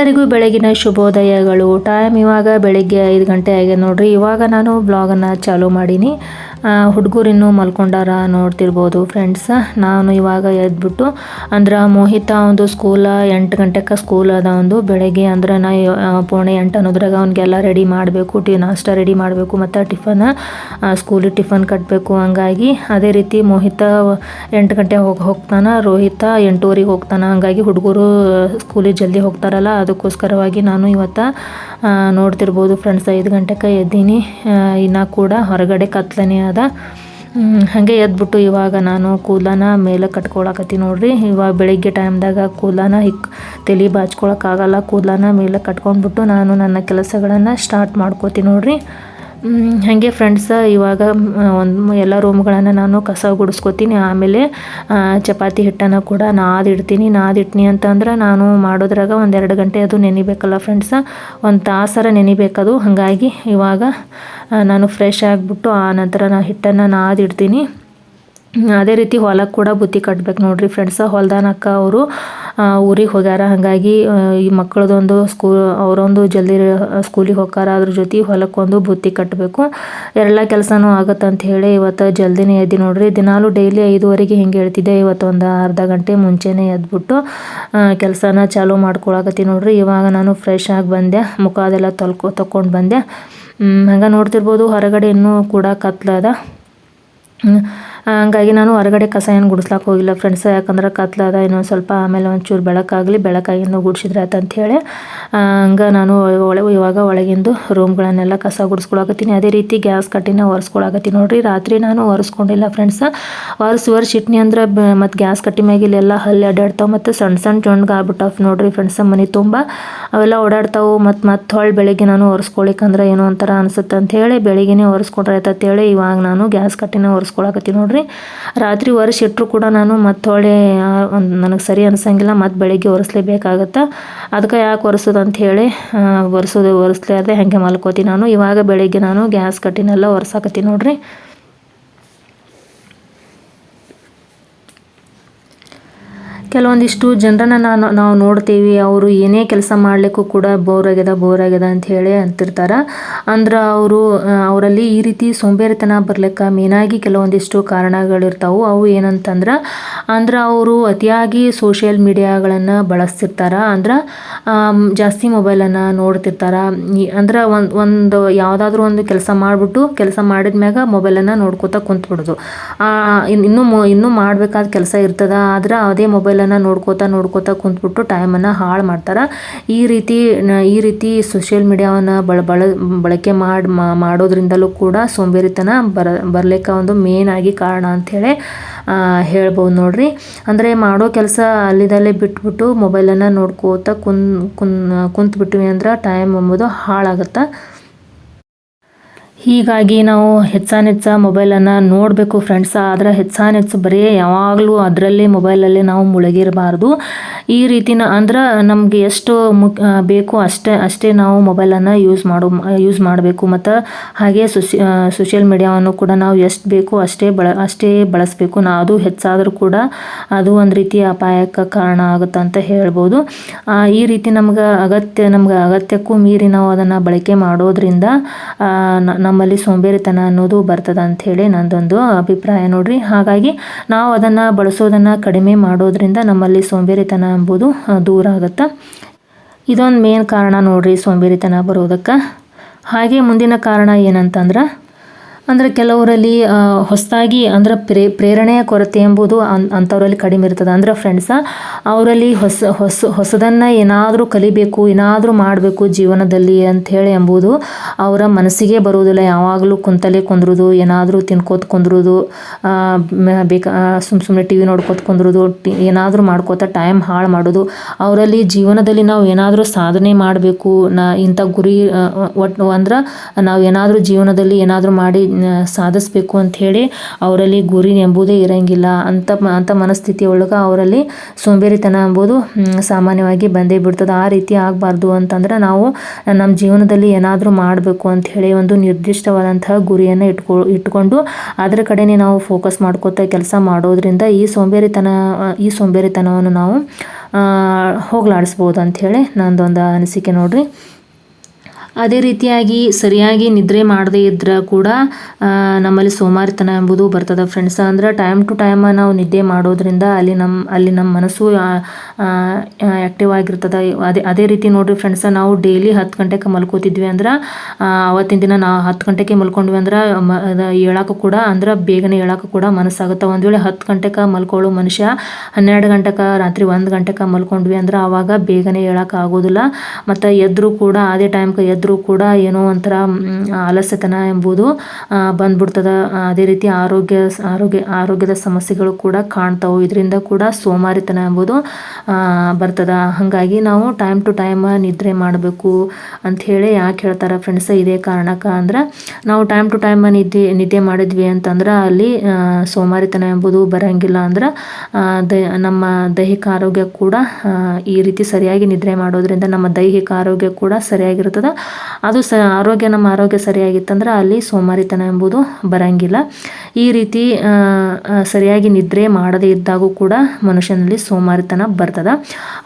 ಎಲ್ಲರಿಗೂ ಬೆಳಗಿನ ಶುಭೋದಯಗಳು. ಟೈಮ್ ಇವಾಗ ಬೆಳಗ್ಗೆ ಐದು ಗಂಟೆ ಆಗಿದೆ ನೋಡ್ರಿ. ಇವಾಗ ನಾನು ಬ್ಲಾಗನ್ನು ಚಾಲೂ ಮಾಡೀನಿ. ಹುಡುಗರು ಇನ್ನೂ ಮಲ್ಕೊಂಡಾರ ನೋಡ್ತಿರ್ಬೋದು ಫ್ರೆಂಡ್ಸ್ ನಾನು ಇವಾಗ ಎದ್ಬಿಟ್ಟು, ಅಂದ್ರೆ ಮೋಹಿತ ಒಂದು ಸ್ಕೂಲ ಎಂಟು ಗಂಟೆಗೆ ಸ್ಕೂಲ್ ಅದ ಒಂದು. ಬೆಳಗ್ಗೆ ಅಂದ್ರೆ ನಾ ಪೋಣೆ ಎಂಟು ಅನ್ನೋದ್ರಾಗ ಅವ್ನಿಗೆಲ್ಲ ರೆಡಿ ಮಾಡಬೇಕು, ಟಿ, ನಾಷ್ಟ ರೆಡಿ ಮಾಡಬೇಕು, ಮತ್ತು ಟಿಫನ್ ಸ್ಕೂಲಿಗೆ ಟಿಫನ್ ಕಟ್ಟಬೇಕು ಹಂಗಾಗಿ ಅದೇ ರೀತಿ ಮೋಹಿತ ಎಂಟು ಗಂಟೆ ಹೋಗಿ, ಹೋಗ್ತಾನೆ, ರೋಹಿತ ಎಂಟೂವರೆಗೆ ಹೋಗ್ತಾನೆ. ಹಂಗಾಗಿ ಹುಡುಗರು ಸ್ಕೂಲಿಗೆ ಜಲ್ದಿ ಹೋಗ್ತಾರಲ್ಲ, ಅದಕ್ಕೋಸ್ಕರವಾಗಿ ನಾನು ಇವತ್ತು ನೋಡ್ತಿರ್ಬೋದು ಫ್ರೆಂಡ್ಸ್ ಐದು ಗಂಟೆಗೆ ಎದ್ದೀನಿ. ಇನ್ನು ಕೂಡ ಹೊರಗಡೆ ಕತ್ಲನೇ ಅದ. ಹಾಗೆ ಎದ್ಬಿಟ್ಟು ಇವಾಗ ನಾನು ಕೂಲಾನ ಮೇಲೆ ಕಟ್ಕೊಳಕತ್ತಿ ನೋಡ್ರಿ. ಇವಾಗ ಬೆಳಿಗ್ಗೆ ಟೈಮ್ದಾಗ ಕೂಲಾನ ಹಿಕ್, ತಲೆ ಬಾಚ್ಕೊಳಕ್ಕಾಗಲ್ಲ ಕೂಲಾನ ಮೇಲೆ ಕಟ್ಕೊಂಡ್ಬಿಟ್ಟು ನಾನು ನನ್ನ ಕೆಲಸಗಳನ್ನು ಸ್ಟಾರ್ಟ್ ಮಾಡ್ಕೋತೀನಿ ನೋಡ್ರಿ. ಹಾಗೆ ಫ್ರೆಂಡ್ಸ ಇವಾಗ ಒಂದು ಎಲ್ಲ ರೂಮ್ಗಳನ್ನು ನಾನು ಕಸ ಗುಡಿಸ್ಕೊತೀನಿ. ಆಮೇಲೆ ಚಪಾತಿ ಹಿಟ್ಟನ್ನು ಕೂಡ ನಾದಿಡ್ತೀನಿ. ನಾದಿಟ್ನಿ ಅಂತಂದ್ರೆ ನಾನು ಮಾಡೋದ್ರಾಗ ಒಂದೆರಡು ಗಂಟೆ ಅದು ನೆನಿಬೇಕಲ್ಲ ಫ್ರೆಂಡ್ಸ ಒಂದು ತಾಸರ ನೆನಿಬೇಕದು. ಹಾಗಾಗಿ ಇವಾಗ ನಾನು ಫ್ರೆಶ್ ಆಗಿಬಿಟ್ಟು, ಆ ನಂತರ ನಾನು ಹಿಟ್ಟನ್ನು ನಾದಿಡ್ತೀನಿ. ಅದೇ ರೀತಿ ಹೊಲಕ್ಕೆ ಕೂಡ ಬುತ್ತಿ ಕಟ್ಬೇಕು ನೋಡ್ರಿ ಫ್ರೆಂಡ್ಸ ಹೊಲ್ದಾನಕ್ಕ ಅವರು ಊರಿಗೆ ಹೋಗ್ಯಾರ. ಹಾಗಾಗಿ ಈ ಮಕ್ಕಳದೊಂದು ಸ್ಕೂಲ್ ಅವರೊಂದು ಜಲ್ದಿ ಸ್ಕೂಲಿಗೆ ಹೋಗಾರ ಅದ್ರ ಜೊತೆ ಹೊಲಕ್ಕೊಂದು ಬುತ್ತಿ ಕಟ್ಟಬೇಕು ಎಲ್ಲ ಕೆಲಸನೂ ಆಗತ್ತೆ ಅಂತ ಹೇಳಿ ಇವತ್ತು ಜಲ್ದಿನೇ ಎದ್ದು ನೋಡ್ರಿ. ದಿನಾಲು ಡೈಲಿ ಐದುವರೆಗೆ ಹಿಂಗೆ ಹೇಳ್ತಿದ್ದೆ ಇವತ್ತು ಒಂದು ಅರ್ಧ ಗಂಟೆ ಮುಂಚೆನೇ ಎದ್ಬಿಟ್ಟು ಕೆಲಸನ ಚಾಲೂ ಮಾಡ್ಕೊಳಕತ್ತಿ ನೋಡ್ರಿ. ಇವಾಗ ನಾನು ಫ್ರೆಶ್ ಆಗಿ ಬಂದೆ. ಮುಖ ಅದೆಲ್ಲ ತೊಳ್ಕೊ ತೊಗೊಂಡು ಬಂದೆ. ಹಂಗೆ ನೋಡ್ತಿರ್ಬೋದು. ಹೊರಗಡೆ ಇನ್ನೂ ಕೂಡ ಕತ್ಲದ. ಹಂಗಾಗಿ ನಾನು ಹೊರಗಡೆ ಕಸ ಏನು ಗುಡಿಸ್ಲಾಕ ಹೋಗಿಲ್ಲ ಫ್ರೆಂಡ್ಸ್ ಯಾಕಂದ್ರೆ ಕತ್ಲದ ಇನ್ನೊಂದು ಸ್ವಲ್ಪ ಆಮೇಲೆ ಒಂಚೂರು ಬೆಳಕಾಗಲಿ, ಬೆಳಕಾಗಿಂದ ಗುಡಿಸಿದ್ರೆ ಹೇಳಿ. ಹಂಗೆ ನಾನು ಒಳ ಇವಾಗ ಒಳಗಿಂದು ರೂಮ್ಗಳನ್ನೆಲ್ಲ ಕಸ ಗುಡಿಸ್ಕೊಳಕತ್ತೀನಿ. ಅದೇ ರೀತಿ ಗ್ಯಾಸ್ ಕಟ್ಟಿನ ಒರೆಸ್ಕೊಳಕತ್ತೀನಿ. ನೋಡಿರಿ, ರಾತ್ರಿ ನಾನು ಒರೆಸ್ಕೊಂಡಿಲ್ಲ ಫ್ರೆಂಡ್ಸ್ ಒರೆಸಿ ಒರೆಸಿ ಇಟ್ನಿ ಅಂದ್ರೆ ಮತ್ತು ಗ್ಯಾಸ್ ಕಟ್ಟಿ ಮ್ಯಾಗ ಇಲ್ಲೆಲ್ಲ ಹಲ್ಲಿ ಅಡ್ಡಾಡ್ತಾವೆ ಮತ್ತು ಸಣ್ಣ ಸಣ್ಣ ಜೊಣ್ಗೆ ಆಗ್ಬಿಟ್ಟಾವ ನೋಡ್ರಿ ಫ್ರೆಂಡ್ಸ್ ಮನೆ ತುಂಬ ಅವೆಲ್ಲ ಓಡಾಡ್ತಾವೆ ಮತ್ತು ಮತ್ತೆ ಹೊಳ್ಳಿ ಬೆಳಗ್ಗೆ ನಾನು ಒರೆಸ್ಕೊಳಿಕಂದ್ರೆ ಏನೋ ಒಂಥರ ಅನ್ಸುತ್ತೆ ಅಂತ ಹೇಳಿ, ಬೆಳಿಗ್ಗೆನೇ ಒರೆಸ್ಕೊಂಡ್ರೆ ಆಯ್ತಂತ ಅಂತೇಳಿ ಇವಾಗ ನಾನು ಗ್ಯಾಸ್ ಕಟ್ಟಿನ ಒರೆಸ್ಕೊಳಕತ್ತೀನಿ ನೋಡ್ರಿ. ರಾತ್ರಿ ಒರೆಸಿ ಇಟ್ಟರು ಕೂಡ ನಾನು ಮತ್ತೆ ಹೊಳೆ ನನಗೆ ಸರಿ ಅನ್ಸಂಗಿಲ್ಲ, ಮತ್ತು ಬೆಳಿಗ್ಗೆ ಒರೆಸ್ಲೇಬೇಕಾಗತ್ತೆ. ಅದಕ್ಕೆ ಯಾಕೆ ಒರೆಸೋದು ಅಂತ ಹೇಳಿ ಒರೆಸೋದು ಒರೆಸ್ಲಾರ್ದೆ ಹಾಗೆ ಮಲ್ಕೋತೀನಿ ನಾನು. ಇವಾಗ ಬೆಳಿಗ್ಗೆ ನಾನು ಗ್ಯಾಸ್ ಕಟ್ಟಿನೆಲ್ಲ ಒರೆಸಾಕತ್ತೀನಿ ನೋಡ್ರಿ. ಕೆಲವೊಂದಿಷ್ಟು ಜನರನ್ನ ನಾನು, ನಾವು ನೋಡ್ತೀವಿ, ಅವರು ಏನೇ ಕೆಲಸ ಮಾಡಲಿಕ್ಕೂ ಕೂಡ ಬೋರ್ ಆಗ್ಯದ ಬೋರ್ ಆಗ್ಯದ ಅಂತ ಹೇಳಿ ಅಂತಿರ್ತಾರೆ. ಅಂದ್ರೆ ಅವರು ಅವರಲ್ಲಿ ಈ ರೀತಿ ಸೋಂಬೇರಿತನ ಬರ್ಲಿಕ್ಕೆ ಮೇನಾಗಿ ಕೆಲವೊಂದಿಷ್ಟು ಕಾರಣಗಳಿರ್ತಾವೆ. ಅವು ಏನಂತಂದ್ರೆ, ಅಂದ್ರೆ ಅವರು ಅತಿಯಾಗಿ ಸೋಷಿಯಲ್ ಮೀಡಿಯಾಗಳನ್ನು ಬಳಸ್ತಿರ್ತಾರೆ. ಅಂದ್ರೆ ಜಾಸ್ತಿ ಮೊಬೈಲನ್ನು ನೋಡ್ತಿರ್ತಾರೆ. ಅಂದ್ರೆ ಒಂದು ಒಂದು ಯಾವುದಾದ್ರೂ ಒಂದು ಕೆಲಸ ಮಾಡಿಬಿಟ್ಟು ಕೆಲಸ ಮಾಡಿದ ಮ್ಯಾಗ ಮೊಬೈಲನ್ನು ನೋಡ್ಕೋತಾ ಕುಂತ್ಬಿಡೋದು. ಇನ್ನು ಇನ್ನೂ ಮಾಡಬೇಕಾದ ಕೆಲಸ ಇರ್ತದ, ಆದ್ರೆ ಅದೇ ಮೊಬೈಲನ್ನು ನೋಡ್ಕೋತಾ ನೋಡ್ಕೋತಾ ಕುಂತ್ಬಿಟ್ಟು ಟೈಮನ್ನು ಹಾಳು ಮಾಡ್ತಾರೆ. ಈ ರೀತಿ ಈ ರೀತಿ ಸೋಷಿಯಲ್ ಮೀಡಿಯಾವನ್ನು ಬಳ ಬಳ, ಬಳಕೆ ಮಾಡಿ ಮಾಡೋದ್ರಿಂದಲೂ ಕೂಡ ಸೋಂಬೇರಿತನ ಬರ, ಬರ್ಲಿಕ್ಕೆ ಒಂದು ಮೇನ್ ಆಗಿ ಕಾರಣ ಅಂಥೇಳಿ ಹೇಳ್ಬೋದು ನೋಡ್ರಿ. ಅಂದರೆ ಮಾಡೋ ಕೆಲಸ ಅಲ್ಲಿದಲ್ಲೇ ಬಿಟ್ಬಿಟ್ಟು ಮೊಬೈಲನ್ನು ನೋಡ್ಕೋತಾ ಕುನ್ ಕುಂತ್ಬಿಟ್ವಿ ಅಂದ್ರೆ ಟೈಮ್ ಎಂಬುದು ಹಾಳಾಗುತ್ತೆ. ಹೀಗಾಗಿ ನಾವು ಹೆಚ್ಚಾನೆಚ್ಚ ಮೊಬೈಲನ್ನು ನೋಡಬೇಕು ಫ್ರೆಂಡ್ಸ್. ಆದರೆ ಹೆಚ್ಚಾನೆಚ್ಚು ಬರೀ ಯಾವಾಗಲೂ ಅದರಲ್ಲೇ ಮೊಬೈಲಲ್ಲೇ ನಾವು ಮುಳುಗಿರಬಾರ್ದು. ಈ ರೀತಿನ ಅಂದ್ರೆ ನಮಗೆ ಎಷ್ಟು ಮುಕ್ ಬೇಕು ಅಷ್ಟೇ ಅಷ್ಟೇ ನಾವು ಮೊಬೈಲನ್ನು ಯೂಸ್ ಮಾಡೋ, ಯೂಸ್ ಮಾಡಬೇಕು. ಮತ್ತು ಹಾಗೆ ಸೋಶಿ ಸೋಷಿಯಲ್ ಮೀಡಿಯಾವನ್ನು ಕೂಡ ನಾವು ಎಷ್ಟು ಬೇಕು ಅಷ್ಟೇ ಬಳ, ಅಷ್ಟೇ ಬಳಸಬೇಕು. ನಾ, ಅದು ಹೆಚ್ಚಾದರೂ ಕೂಡ ಅದು ಒಂದು ರೀತಿಯ ಅಪಾಯಕ್ಕೆ ಕಾರಣ ಆಗುತ್ತೆ ಅಂತ ಹೇಳ್ಬೋದು. ಈ ರೀತಿ ನಮ್ಗೆ ಅಗತ್ಯ, ನಮ್ಗೆ ಅಗತ್ಯಕ್ಕೂ ಮೀರಿ ನಾವು ಅದನ್ನು ಬಳಕೆ ಮಾಡೋದ್ರಿಂದ ನಮ್ಮಲ್ಲಿ ಸೋಂಬೇರಿತನ ಅನ್ನೋದು ಬರ್ತದ ಅಂಥೇಳಿ ನಂದೊಂದು ಅಭಿಪ್ರಾಯ ನೋಡ್ರಿ. ಹಾಗಾಗಿ ನಾವು ಅದನ್ನು ಬಳಸೋದನ್ನು ಕಡಿಮೆ ಮಾಡೋದ್ರಿಂದ ನಮ್ಮಲ್ಲಿ ಸೋಂಬೇರಿತನ ಎಂಬುದು ದೂರ ಆಗುತ್ತೆ. ಇದೊಂದು ಮೇನ್ ಕಾರಣ ನೋಡ್ರಿ ಸೋಂಬೇರಿತನ ಬರೋದಕ್ಕೆ. ಹಾಗೆ ಮುಂದಿನ ಕಾರಣ ಏನಂತಂದ್ರೆ ಅಂದರೆ ಕೆಲವರಲ್ಲಿ ಹೊಸದಾಗಿ ಅಂದ್ರೆ ಪ್ರೇ, ಪ್ರೇರಣೆಯ ಕೊರತೆ ಎಂಬುದು ಅನ್, ಅಂಥವರಲ್ಲಿ ಕಡಿಮೆ ಇರ್ತದೆ. ಅಂದ್ರೆ ಫ್ರೆಂಡ್ಸ ಅವರಲ್ಲಿ ಹೊಸ ಹೊಸ, ಹೊಸದನ್ನು ಏನಾದರೂ ಕಲಿಬೇಕು, ಏನಾದರೂ ಮಾಡಬೇಕು ಜೀವನದಲ್ಲಿ ಅಂಥೇಳಿ ಎಂಬುದು ಅವರ ಮನಸ್ಸಿಗೆ ಬರುವುದಿಲ್ಲ. ಯಾವಾಗಲೂ ಕುಂತಲೇ ಕುಂದ್ರೋದು, ಏನಾದರೂ ತಿನ್ಕೋತ ಕುಂದ್ರೋದು ಬೇಕಾ ಸುಮ್ಮ ಸುಮ್ಮನೆ ಟಿ ವಿ ನೋಡ್ಕೋತ ಕುಂದ್ರೋದು, ಟಿ, ಏನಾದರೂ ಮಾಡ್ಕೋತ ಟೈಮ್ ಹಾಳು ಮಾಡೋದು. ಅವರಲ್ಲಿ ಜೀವನದಲ್ಲಿ ನಾವು ಏನಾದರೂ ಸಾಧನೆ ಮಾಡಬೇಕು, ನಾ, ಇಂಥ ಗುರಿ ಒಟ್ಟು ಅಂದ್ರೆ ನಾವು ಏನಾದರೂ ಜೀವನದಲ್ಲಿ ಏನಾದರೂ ಮಾಡಿ ಸಾಧಿಸ್ಬೇಕು ಅಂಥೇಳಿ ಅವರಲ್ಲಿ ಗುರಿ ಎಂಬುದೇ ಇರಂಗಿಲ್ಲ. ಅಂತ ಅಂಥ ಮನಸ್ಥಿತಿ ಒಳಗೆ ಅವರಲ್ಲಿ ಸೋಂಬೇರಿತನ ಎಂಬುದು ಸಾಮಾನ್ಯವಾಗಿ ಬಂದೇ ಬಿಡ್ತದೆ. ಆ ರೀತಿ ಆಗಬಾರ್ದು ಅಂತಂದ್ರೆ ನಾವು ನಮ್ಮ ಜೀವನದಲ್ಲಿ ಏನಾದರೂ ಮಾಡಬೇಕು ಅಂತ ಹೇಳಿ ಒಂದು ನಿರ್ದಿಷ್ಟವಾದಂತಹ ಗುರಿಯನ್ನು ಇಟ್ಕೊ, ಇಟ್ಕೊಂಡು ಅದರ ಕಡೆನೇ ನಾವು ಫೋಕಸ್ ಮಾಡ್ಕೋತಾ ಕೆಲಸ ಮಾಡೋದ್ರಿಂದ ಈ ಸೋಂಬೇರಿತನ, ಈ ಸೋಂಬೇರಿತನವನ್ನು ನಾವು ಹೋಗ್ಲಾಡಿಸ್ಬೋದು ಅಂಥೇಳಿ ನಂದೊಂದು ಅನಿಸಿಕೆ ನೋಡಿರಿ. ಅದೇ ರೀತಿಯಾಗಿ ಸರಿಯಾಗಿ ನಿದ್ರೆ ಮಾಡದೇ ಇದ್ರೆ ಕೂಡ ನಮ್ಮಲ್ಲಿ ಸೋಮಾರಿತನ ಎಂಬುದು ಬರ್ತದೆ ಫ್ರೆಂಡ್ಸ್ ಅಂದ್ರೆ ಟೈಮ್ ಟು ಟೈಮ್ ನಾವು ನಿದ್ದೆ ಮಾಡೋದ್ರಿಂದ ಅಲ್ಲಿ ನಮ್ಮ ಅಲ್ಲಿ ನಮ್ಮ ಮನಸ್ಸು ಆ್ಯಕ್ಟಿವ್ ಆಗಿರ್ತದೆ. ಅದೇ ಅದೇ ರೀತಿ ನೋಡಿರಿ ಫ್ರೆಂಡ್ಸ್ ನಾವು ಡೈಲಿ ಹತ್ತು ಗಂಟೆಗೆ ಮಲ್ಕೋತಿದ್ವಿ ಅಂದ್ರೆ ಅವತ್ತಿನ ದಿನ ನಾವು ಹತ್ತು ಗಂಟೆಗೆ ಮಲ್ಕೊಂಡ್ವಿ ಅಂದ್ರೆ ಹೇಳೋಕ್ಕೂ ಕೂಡ, ಅಂದ್ರೆ ಬೇಗನೆ ಹೇಳೋಕ್ಕೂ ಕೂಡ ಮನಸ್ಸಾಗುತ್ತೆ. ಒಂದು ವೇಳೆ ಹತ್ತು ಗಂಟೆಗೆ ಮಲ್ಕೊಳ್ಳೋ ಮನುಷ್ಯ ಹನ್ನೆರಡು ಗಂಟೆಗೆ ರಾತ್ರಿ ಒಂದು ಗಂಟೆಗೆ ಮಲ್ಕೊಂಡ್ವಿ ಅಂದ್ರೆ ಆವಾಗ ಬೇಗನೆ ಹೇಳೋಕೆ ಆಗೋದಿಲ್ಲ. ಮತ್ತು ಎದ್ದರೂ ಕೂಡ ಅದೇ ಟೈಮ್ಗೆ ಎದ್ದರೂ ಕೂಡ ಏನೋ ಒಂಥರ ಆಲಸ್ಯತನ ಎಂಬುದು ಬಂದ್ಬಿಡ್ತದೆ. ಅದೇ ರೀತಿ ಆರೋಗ್ಯ ಆರೋಗ್ಯ, ಆರೋಗ್ಯದ ಸಮಸ್ಯೆಗಳು ಕೂಡ ಕಾಣ್ತಾವೆ. ಇದರಿಂದ ಕೂಡ ಸೋಮಾರಿತನ ಎಂಬುದು ಬರ್ತದೆ. ಹಾಗಾಗಿ ನಾವು ಟೈಮ್ ಟು ಟೈಮ್ ನಿದ್ರೆ ಮಾಡಬೇಕು ಅಂಥೇಳಿ ಯಾಕೆ ಹೇಳ್ತಾರೆ ಫ್ರೆಂಡ್ಸ್ ಇದೇ ಕಾರಣಕ್ಕೆ ಅಂದ್ರೆ ನಾವು ಟೈಮ್ ಟು ಟೈಮ್ ನಿದ್ದೆ ನಿದ್ದೆ ಮಾಡಿದ್ವಿ ಅಂತಂದ್ರೆ ಅಲ್ಲಿ ಸೋಮಾರಿತನ ಎಂಬುದು ಬರೋಂಗಿಲ್ಲ ಅಂದ್ರೆ ನಮ್ಮ ದೈಹಿಕ ಆರೋಗ್ಯ ಕೂಡ ಈ ರೀತಿ ಸರಿಯಾಗಿ ನಿದ್ರೆ ಮಾಡೋದ್ರಿಂದ ನಮ್ಮ ದೈಹಿಕ ಆರೋಗ್ಯ ಕೂಡ ಸರಿಯಾಗಿರ್ತದೆ. ಅದು ಸ, ಆರೋಗ್ಯ, ನಮ್ಮ ಆರೋಗ್ಯ ಸರಿಯಾಗಿತ್ತಂದ್ರೆ ಅಲ್ಲಿ ಸೋಮಾರಿತನ ಎಂಬುದು ಬರಂಗಿಲ್ಲ. ಈ ರೀತಿ ಸರಿಯಾಗಿ ನಿದ್ರೆ ಮಾಡದೇ ಇದ್ದಾಗೂ ಕೂಡ ಮನುಷ್ಯನಲ್ಲಿ ಸೋಮಾರಿತನ ಬರ್ತದೆ.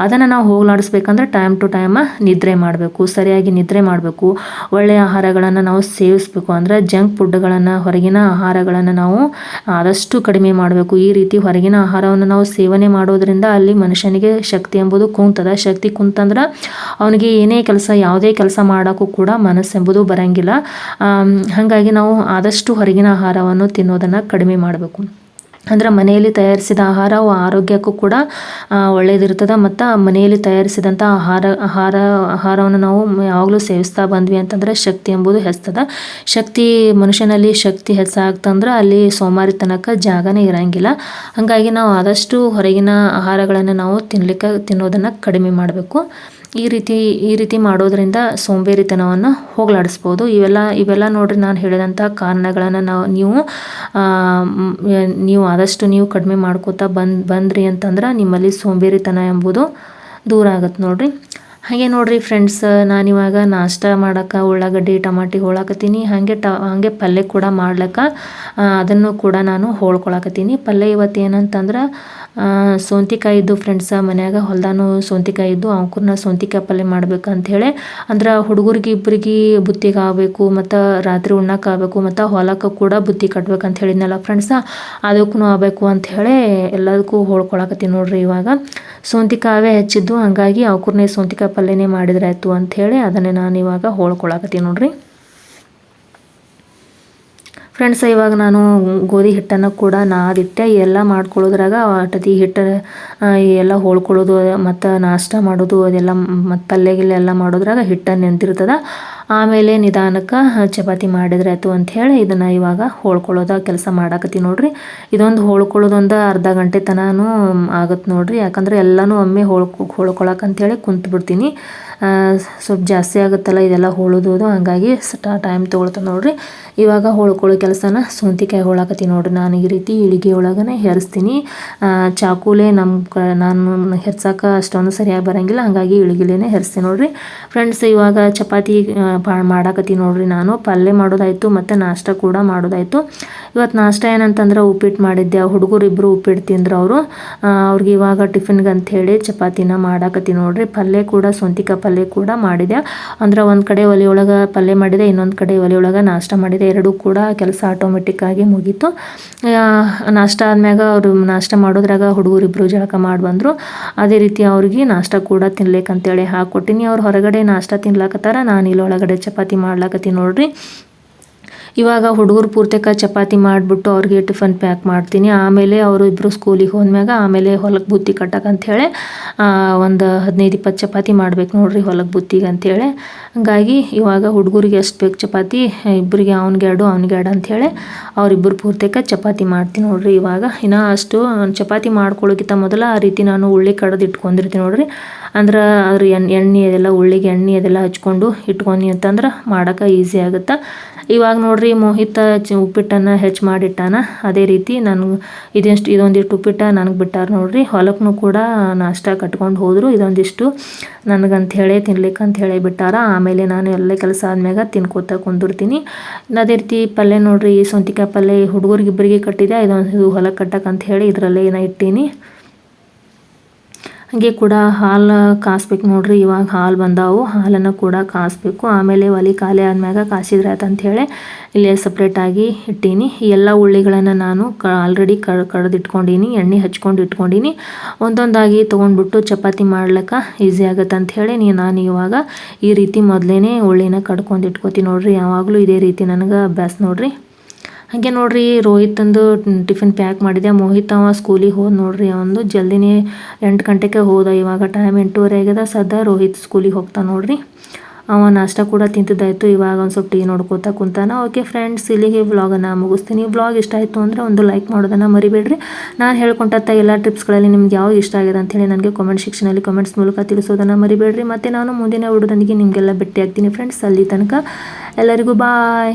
ಅದನ್ನು ನಾವು ಹೋಗಲಾಡಿಸ್ಬೇಕಂದ್ರೆ ಟೈಮ್ ಟು ಟೈಮ್ ನಿದ್ರೆ ಮಾಡಬೇಕು, ಸರಿಯಾಗಿ ನಿದ್ರೆ ಮಾಡಬೇಕು. ಒಳ್ಳೆಯ ಆಹಾರಗಳನ್ನು ನಾವು ಸೇವಿಸಬೇಕು ಅಂದರೆ ಜಂಕ್ ಫುಡ್ಗಳನ್ನು ಹೊರಗಿನ ಆಹಾರಗಳನ್ನು ನಾವು ಆದಷ್ಟು ಕಡಿಮೆ ಮಾಡಬೇಕು. ಈ ರೀತಿ ಹೊರಗಿನ ಆಹಾರವನ್ನು ನಾವು ಸೇವನೆ ಮಾಡೋದ್ರಿಂದ ಅಲ್ಲಿ ಮನುಷ್ಯನಿಗೆ ಶಕ್ತಿ ಎಂಬುದು ಕುಂತದ. ಶಕ್ತಿ ಕುಂತಂದ್ರೆ ಅವನಿಗೆ ಏನೇ ಕೆಲಸ, ಯಾವುದೇ ಕೆಲಸ ಮಾಡೋಕ್ಕೂ ಕೂಡ ಮನಸ್ಸೆಂಬುದು ಬರಂಗಿಲ್ಲ. ಹಾಗಾಗಿ ನಾವು ಆದಷ್ಟು ಹೊರಗಿನ ಆಹಾರವನ್ನು ತಿನ್ನೋದನ್ನು ಕಡಿಮೆ ಮಾಡಬೇಕು. ಅಂದ್ರೆ ಮನೆಯಲ್ಲಿ ತಯಾರಿಸಿದ ಆಹಾರ ಆರೋಗ್ಯಕ್ಕೂ ಕೂಡ ಒಳ್ಳೆಯದಿರ್ತದೆ ಮತ್ತು ಮನೆಯಲ್ಲಿ ತಯಾರಿಸಿದಂಥ ಆಹಾರ ಆಹಾರ, ಆಹಾರವನ್ನು ನಾವು ಯಾವಾಗಲೂ ಸೇವಿಸ್ತಾ ಬಂದ್ವಿ ಅಂತಂದ್ರೆ ಶಕ್ತಿ ಎಂಬುದು ಹೆಚ್ಚದ ಶಕ್ತಿ ಮನುಷ್ಯನಲ್ಲಿ ಶಕ್ತಿ ಹೆಚ್ಚಾಗ್ತಂದ್ರೆ ಅಲ್ಲಿ ಸೋಮಾರಿತನಕ್ಕೆ ಜಾಗನೇ ಇರಂಗಿಲ್ಲ. ಹಾಗಾಗಿ ನಾವು ಆದಷ್ಟು ಹೊರಗಿನ ಆಹಾರಗಳನ್ನು ನಾವು ತಿನ್ನಲಿಕ್ಕೆ ತಿನ್ನೋದನ್ನು ಕಡಿಮೆ ಮಾಡಬೇಕು. ಈ ರೀತಿ ಈ ರೀತಿ ಮಾಡೋದ್ರಿಂದ ಸೋಂಬೇರಿತನವನ್ನು ಹೋಗಲಾಡಿಸ್ಬೋದು. ಇವೆಲ್ಲ ಇವೆಲ್ಲ ನೋಡಿರಿ ನಾನು ಹೇಳಿದಂಥ ಕಾರಣಗಳನ್ನು ನಾವು, ನೀವು ನೀವು ಆದಷ್ಟು ನೀವು ಕಡಿಮೆ ಮಾಡ್ಕೋತಾ ಬಂದು, ಬಂದ್ರಿ ಅಂತಂದ್ರೆ ನಿಮ್ಮಲ್ಲಿ ಸೋಂಬೇರಿತನ ಎಂಬುದು ದೂರ ಆಗತ್ತೆ ನೋಡಿರಿ. ಹಾಗೆ ನೋಡಿರಿ ಫ್ರೆಂಡ್ಸ್ ನಾನಿವಾಗ ನಾಷ್ಟ ಮಾಡೋಕೆ, ಉಳ್ಳಾಗಡ್ಡಿ, ಟಮಾಟಿ ಹೋಳಾಕತ್ತೀನಿ. ಹಾಗೆ ಟ, ಹಾಗೆ ಪಲ್ಯ ಕೂಡ ಮಾಡ್ಲಿಕ್ಕೆ ಅದನ್ನು ಕೂಡ ನಾನು ಹೋಳ್ಕೊಳಕತ್ತೀನಿ. ಪಲ್ಯ ಇವತ್ತು ಏನಂತಂದ್ರೆ ಸೌಂತಿಕಾಯಿ ಇದ್ದು ಫ್ರೆಂಡ್ಸ ಮನ್ಯಾಗ ಹೊಲ್ದಾನು ಸೌಂತಿಕಾಯಿ ಇದ್ದು ಅವ್ಕೂರ್ನ ಸೌಂತಿಕಾಯಿ ಪಲ್ಯ ಮಾಡ್ಬೇಕಂತ ಹೇಳಿ, ಅಂದ್ರೆ ಹುಡುಗರಿಗೆ ಇಬ್ಬರಿಗೆ ಬುತ್ತಿಗೆ ಆಗಬೇಕು, ಮತ್ತು ರಾತ್ರಿ ಉಣ್ಣಕ್ಕೆ ಆಗಬೇಕು, ಮತ್ತು ಹೊಲಕ್ಕೆ ಕೂಡ ಬುತ್ತಿ ಕಟ್ಬೇಕಂತ ಹೇಳಿದ್ನಲ್ಲ ಫ್ರೆಂಡ್ಸ ಅದಕ್ಕೂ ಆಗಬೇಕು ಅಂಥೇಳಿ ಎಲ್ಲದಕ್ಕೂ ಹೋಳ್ಕೊಳಕತ್ತೀನಿ ನೋಡ್ರಿ ಇವಾಗ. ಸೌಂತಿಕಾವೇ ಹೆಚ್ಚಿದ್ದು, ಹಂಗಾಗಿ ಅವ್ಕೂರ್ನೇ ಸೌಂತಿಕಾಯಿ ಪಲ್ಯನೇ ಮಾಡಿದ್ರೆ ಆಯಿತು ಅಂಥೇಳಿ ಅದನ್ನೇ ನಾನು ಇವಾಗ ಹೋಳ್ಕೊಳಕತ್ತೀನಿ ನೋಡ್ರಿ. ಫ್ರೆಂಡ್ಸ್ ಇವಾಗ ನಾನು ಗೋಧಿ ಹಿಟ್ಟನ್ನು ಕೂಡ ನಾದಿಟ್ಟೆ. ಎಲ್ಲ ಮಾಡ್ಕೊಳ್ಳೋದ್ರಾಗ ಅಟತಿ ಹಿಟ್ಟು ಎಲ್ಲ ಹೋಳ್ಕೊಳ್ಳೋದು, ಮತ್ತು ನಾಷ್ಟ ಮಾಡೋದು, ಅದೆಲ್ಲ ಮತ್ತು ಪಲ್ಯ ಗಿಲ್ಯ ಎಲ್ಲ ಮಾಡೋದ್ರಾಗ ಹಿಟ್ಟನ್ನು ನೆಂದಿರ್ತದೆ ಆಮೇಲೆ ನಿಧಾನಕ್ಕೆ ಚಪಾತಿ ಮಾಡಿದ್ರೆ ಆಯಿತು ಅಂಥೇಳಿ ಇದನ್ನು ಇವಾಗ ಹೋಳ್ಕೊಳ್ಳೋದು ಕೆಲಸ ಮಾಡಾಕತ್ತೀನಿ ನೋಡ್ರಿ. ಇದೊಂದು ಹೋಳ್ಕೊಳ್ಳೋದೊಂದು ಅರ್ಧ ಗಂಟೆ ತನೂ ಆಗತ್ತೆ ನೋಡ್ರಿ. ಯಾಕಂದ್ರೆ ಎಲ್ಲನೂ ಒಮ್ಮೆ ಹೋಳ್ಕೊ ಹೋಳ್ಕೊಳಕಂತೇಳಿ ಕುಂತು ಬಿಡ್ತೀನಿ. ಸ್ವಲ್ಪ ಜಾಸ್ತಿ ಆಗುತ್ತಲ್ಲ, ಇದೆಲ್ಲ ಹೋಳೋದು ಹಾಗಾಗಿ ಸ್ಟಾ ಟೈಮ್ ತೊಗೊಳ್ತದೆ ನೋಡ್ರಿ. ಇವಾಗ ಹೋಳ್ಕೊಳ್ಳೋ ಕೆಲಸನ ಸೌಂತಿಕಾಯಿ ಹೋಳಾಕತ್ತೀನಿ ನೋಡ್ರಿ. ನಾನು ಈ ರೀತಿ ಇಳಿಗೆ ಒಳಗನೆ ಹೆರಿಸ್ತೀನಿ. ಚಾಕುಲೇ ನಮ್ಮ ಕ, ನಾನು ಹೆರ್ಸೋಕೆ ಅಷ್ಟೊಂದು ಸರಿಯಾಗಿ ಬರೋಂಗಿಲ್ಲ. ಹಾಗಾಗಿ ಇಳಿಗಿಲೇನೆ ಹೆರಿಸ್ತೀನಿ ನೋಡ್ರಿ. ಫ್ರೆಂಡ್ಸ್ ಇವಾಗ ಚಪಾತಿ ಮಾಡಾಕತ್ತೀನಿ ನೋಡ್ರಿ ನಾನು. ಪಲ್ಯ ಮಾಡೋದಾಯಿತು ಮತ್ತು ನಾಷ್ಟ ಕೂಡ ಮಾಡೋದಾಯಿತು. ಇವತ್ತು ನಾಷ್ಟ ಏನಂತಂದ್ರೆ ಉಪ್ಪಿಟ್ಟು ಮಾಡಿದ್ದೆ. ಹುಡುಗರು ಇಬ್ಬರು ಉಪ್ಪಿಟ್ಟು ತಿಂದ್ರು ಅವರು. ಅವ್ರಿಗೆ ಇವಾಗ ಟಿಫಿನ್ಗೆ ಅಂಥೇಳಿ ಚಪಾತಿನ ಮಾಡಾಕತ್ತೀನಿ ನೋಡ್ರಿ. ಪಲ್ಯ ಕೂಡ, ಸೌಂತಿಕಾಯಿ ಪಲ್ಯ ಕೂಡ ಮಾಡಿದೆ ಅಂದ್ರೆ ಒಂದು ಕಡೆ ಒಲೆಯೊಳಗೆ ಪಲ್ಯ ಮಾಡಿದೆ, ಇನ್ನೊಂದು ಕಡೆ ಒಲೆಯೊಳಗೆ ನಾಷ್ಟ ಮಾಡಿದೆ. ಎರಡೂ ಕೂಡ ಕೆಲಸ ಆಟೋಮೆಟಿಕ್ಕಾಗಿ ಮುಗೀತು. ನಾಷ್ಟ ಆದ್ಮ್ಯಾಗ ಅವರು ನಾಷ್ಟ ಮಾಡೋದ್ರಾಗ ಹುಡುಗರಿಬ್ಬರು ಜಳಕ ಮಾಡಿ ಬಂದರು. ಅದೇ ರೀತಿ ಅವ್ರಿಗೆ ನಾಷ್ಟ ಕೂಡ ತಿನ್ಲಿಕ್ಕಂತೇಳಿ ಹಾಕ್ಕೊಟ್ಟಿನಿ ಅವ್ರು ಹೊರಗಡೆ ನಾಷ್ಟ ತಿನ್ಲಾಕತ್ತಾರ, ನಾನು ಇಲ್ಲಿ ಒಳಗಡೆ ಚಪಾತಿ ಮಾಡ್ಲಾಕತ್ತೀನಿ ನೋಡ್ರಿ. ಇವಾಗ ಹುಡುಗರು ಪೂರ್ತಿಕ ಚಪಾತಿ ಮಾಡಿಬಿಟ್ಟು ಅವ್ರಿಗೆ ಟಿಫನ್ ಪ್ಯಾಕ್ ಮಾಡ್ತೀನಿ. ಆಮೇಲೆ ಅವರು ಇಬ್ಬರು ಸ್ಕೂಲಿಗೆ ಹೋದ್ಮ್ಯಾಗ ಆಮೇಲೆ ಹೊಲಕ್ಕೆ ಬುತ್ತಿ ಕಟ್ಟಕ್ಕೆ ಅಂಥೇಳಿ ಒಂದು ಹದಿನೈದು ಇಪ್ಪತ್ತು ಚಪಾತಿ ಮಾಡ್ಬೇಕು ನೋಡ್ರಿ ಹೊಲಕ್ಕೆ ಬುತ್ತಿಗೆ ಅಂಥೇಳಿ ಹಂಗಾಗಿ ಇವಾಗ ಹುಡುಗರಿಗೆ ಎಷ್ಟು ಬೇಕು ಚಪಾತಿ ಇಬ್ಬರಿಗೆ ಅವ್ನಿಗೆ ಎರಡು ಅವ್ನಿಗೆ ಎರಡು ಅಂಥೇಳಿ ಅವ್ರಿಬ್ಬರು ಪೂರ್ತಕ ಚಪಾತಿ ಮಾಡ್ತೀನಿ ನೋಡ್ರಿ ಇವಾಗ. ಇನ್ನು ಅಷ್ಟು, ಚಪಾತಿ ಮಾಡ್ಕೊಳ್ಳೋಕ್ಕಿಂತ ಮೊದಲು ಆ ರೀತಿ ನಾನು ಉಳ್ಳಿ ಕಡ್ದು ಇಟ್ಕೊಂಡಿರ್ತೀನಿ ನೋಡ್ರಿ. ಅಂದ್ರೆ ಅದ್ರ ಎಣ್ಣೆ ಅದೆಲ್ಲ ಉಳ್ಳಿಗೆ ಎಣ್ಣೆ ಅದೆಲ್ಲ ಹಚ್ಕೊಂಡು ಇಟ್ಕೊಂಡಿ ಅಂತಂದ್ರೆ ಮಾಡೋಕೆ ಈಸಿ ಆಗುತ್ತೆ? ಇವಾಗ ನೋಡ್ರಿ ಮೋಹಿತ ಚ ಉಪ್ಪಿಟ್ಟನ್ನು ಹೆಚ್ಚು ಮಾಡಿಟ್ಟಾನ. ಅದೇ ರೀತಿ ನಾನು ಇದೆಷ್ಟು, ಇದೊಂದಿಷ್ಟು ಉಪ್ಪಿಟ್ಟ ನನಗೆ ಬಿಟ್ಟಾರ ನೋಡ್ರಿ. ಹೊಲಕ್ಕೂ ಕೂಡ ನಾಷ್ಟ ಕಟ್ಕೊಂಡು ಹೋದರು. ಇದೊಂದಿಷ್ಟು ನನಗಂತ ಹೇಳಿ ತಿನ್ಲಿಕ್ಕೆ ಅಂತ ಹೇಳಿ ಬಿಟ್ಟಾರ. ಆಮೇಲೆ ನಾನು ಎಲ್ಲ ಕೆಲಸ ಆದ್ಮ್ಯಾಗ ತಿನ್ಕೋತ ಕುಂದಿರ್ತೀನಿ. ಅದೇ ರೀತಿ ಪಲ್ಯ ನೋಡ್ರಿ ಸೊಂತಿಕಾಯಿ ಪಲ್ಯ ಹುಡುಗರಿಗಿಬ್ಬರಿಗೆ ಕಟ್ಟಿದೆ ಇದೊಂದು ಹೊಲಕ್ಕೆ ಕಟ್ಟಕ್ಕೆ ಅಂತ ಹೇಳಿ ಇದರಲ್ಲೇ ಏನೋ ಇಟ್ಟೀನಿ. ಹಾಗೆ ಕೂಡ ಹಾಲು ಕಾಸ್ಬೇಕು ನೋಡ್ರಿ. ಇವಾಗ ಹಾಲು ಬಂದಾವು. ಹಾಲನ್ನು ಕೂಡ ಕಾಸ್ಬೇಕು. ಆಮೇಲೆ ಒಲೆ ಖಾಲಿ ಆದ್ಮ್ಯಾಗ ಕಾಸಿದ್ರೆ ಆಯ್ತು ಅಂಥೇಳಿ ಇಲ್ಲೇ ಸಪ್ರೇಟಾಗಿ ಇಟ್ಟೀನಿ. ಎಲ್ಲ ಉಳ್ಳಿಗಳನ್ನು ನಾನು ಕ ಆಲ್ರೆಡಿ ಕಡ್ದು ಇಟ್ಕೊಂಡೀನಿ ಎಣ್ಣೆ ಹಚ್ಕೊಂಡು ಇಟ್ಕೊಂಡೀನಿ. ಒಂದೊಂದಾಗಿ ತೊಗೊಂಡ್ಬಿಟ್ಟು ಚಪಾತಿ ಮಾಡ್ಲಿಕ್ಕೆ ಈಸಿ ಆಗುತ್ತೆ ಅಂಥೇಳಿ ನೀ ನಾನು ಇವಾಗ ಈ ರೀತಿ ಮೊದಲೇ ಉಳ್ಳಿನ ಕಡ್ಕೊಂಡು ಇಟ್ಕೋತೀನಿ ನೋಡ್ರಿ. ಯಾವಾಗಲೂ ಇದೇ ರೀತಿ ನನಗೆ ಅಭ್ಯಾಸ ನೋಡ್ರಿ. ಹಾಗೆ ನೋಡ್ರಿ ರೋಹಿತಂದು ಟಿಫಿನ್ ಪ್ಯಾಕ್ ಮಾಡಿದೆ. ಮೋಹಿತ್ ಅವ ಸ್ಕೂಲಿಗೆ ಹೋದ ನೋಡ್ರಿ ಅವಂದು. ಜಲ್ದಿನೇ ಎಂಟು ಗಂಟೆಗೆ ಹೋದ. ಇವಾಗ ಟೈಮ್ ಎಂಟೂವರೆ ಆಗ್ಯದ. ಸದ ರೋಹಿತ್ ಸ್ಕೂಲಿಗೆ ಹೋಗ್ತಾನೆ ನೋಡ್ರಿ. ಅವ ನಾಷ್ಟ ಕೂಡ ತಿಂತಿದ್ದಾಯ್ತು. ಇವಾಗ ಒಂದು ಸ್ವಲ್ಪ ಟೀ ನೋಡ್ಕೋತಾ ಕುಂತಾನ. ಓಕೆ ಫ್ರೆಂಡ್ಸ್ ಇಲ್ಲಿಗೆ ವ್ಲಾಗನ್ನು ಮುಗಿಸ್ತೀನಿ. ವ್ಲಾಗ್ ಇಷ್ಟ ಆಯಿತು ಅಂದರೆ ಒಂದು ಲೈಕ್ ಮಾಡೋದನ್ನು ಮರಿಬೇಡ್ರಿ. ನಾನು ಹೇಳ್ಕೊಂಡಂಥ ಎಲ್ಲ ಟಿಪ್ಸ್ಗಳಲ್ಲಿ ನಿಮ್ಗೆ ಯಾವ ಇಷ್ಟ ಆಗಿದೆ ಅಂತೇಳಿ ನನಗೆ ಕಾಮೆಂಟ್ ಸೆಕ್ಷನಲ್ಲಿ ಕಾಮೆಂಟ್ಸ್ ಮೂಲಕ ತಿಳಿಸೋದನ್ನು ಮರಿಬೇಡ್ರಿ. ಮತ್ತು ನಾನು ಮುಂದಿನ ಹುಡುಗನಿಗೆ ನಿಮಗೆಲ್ಲ ಭೇಟಿ ಆಗ್ತೀನಿ ಫ್ರೆಂಡ್ಸ್ ಅಲ್ಲಿ ತನಕ ಎಲ್ಲರಿಗೂ ಬಾಯ್